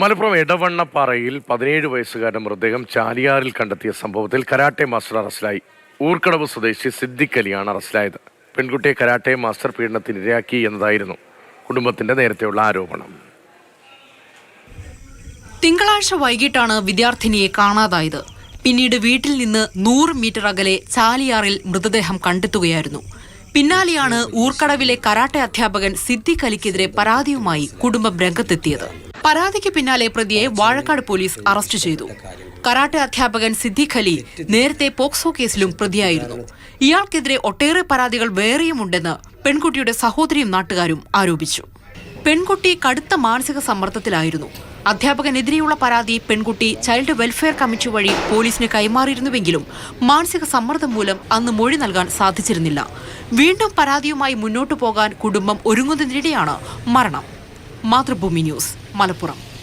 മലപ്പുറം എടവണ്ണപ്പാറയിൽ പതിനേഴ് വയസ്സുകാരൻ മൃതദേഹം ചാലിയാറിൽ കണ്ടെത്തിയ സംഭവത്തിൽ കരാട്ടെ മാസ്റ്റർ അറസ്റ്റിലായി. ഊർക്കടവ് സ്വദേശി സിദ്ദിഖ് അലിയാണ് അറസ്റ്റിലായത്. പെൺകുട്ടിയെ കരാട്ടെ മാസ്റ്റർ പീഡനത്തിന് ഇരയാക്കി എന്നതായിരുന്നു കുടുംബത്തിന്റെ നേരത്തെയുള്ള ആരോപണം. തിങ്കളാഴ്ച വൈകിട്ടാണ് വിദ്യാർത്ഥിനിയെ കാണാതായത്. പിന്നീട് വീട്ടിൽ നിന്ന് നൂറ് മീറ്റർ അകലെ ചാലിയാറിൽ മൃതദേഹം കണ്ടെത്തുകയായിരുന്നു. പിന്നാലെയാണ് ഊർക്കടവിലെ കരാട്ടെ അധ്യാപകൻ സിദ്ദിഖ് അലിക്കെതിരെ പരാതിയുമായി കുടുംബം രംഗത്തെത്തിയത്. പരാതിക്ക് പിന്നാലെ പ്രതിയെ വാഴക്കാട് പോലീസ് അറസ്റ്റ് ചെയ്തു. കരാട്ടെ അധ്യാപകൻ സിദ്ദിഖ് അലി നേരത്തെ പോക്സോ കേസിലും പ്രതിയായിരുന്നു. ഇയാൾക്കെതിരെ ഒട്ടേറെ പരാതികൾ വേറെയുമുണ്ടെന്ന് പെൺകുട്ടിയുടെ സഹോദരിയും നാട്ടുകാരും ആരോപിച്ചു. പെൺകുട്ടി കടുത്ത മാനസിക സമ്മർദ്ദത്തിലായിരുന്നു. അധ്യാപകനെതിരെയുള്ള പരാതി പെൺകുട്ടി ചൈൽഡ് വെൽഫെയർ കമ്മിറ്റി വഴി പോലീസിന് കൈമാറിയിരുന്നുവെങ്കിലും മാനസിക സമ്മർദ്ദം മൂലം അന്ന് മൊഴി നൽകാൻ സാധിച്ചിരുന്നില്ല. വീണ്ടും പരാതിയുമായി മുന്നോട്ടു പോകാൻ കുടുംബം ഒരുങ്ങുന്നതിനിടെയാണ് മരണം. മാതൃഭൂമി ന്യൂസ് മലപ്പുറം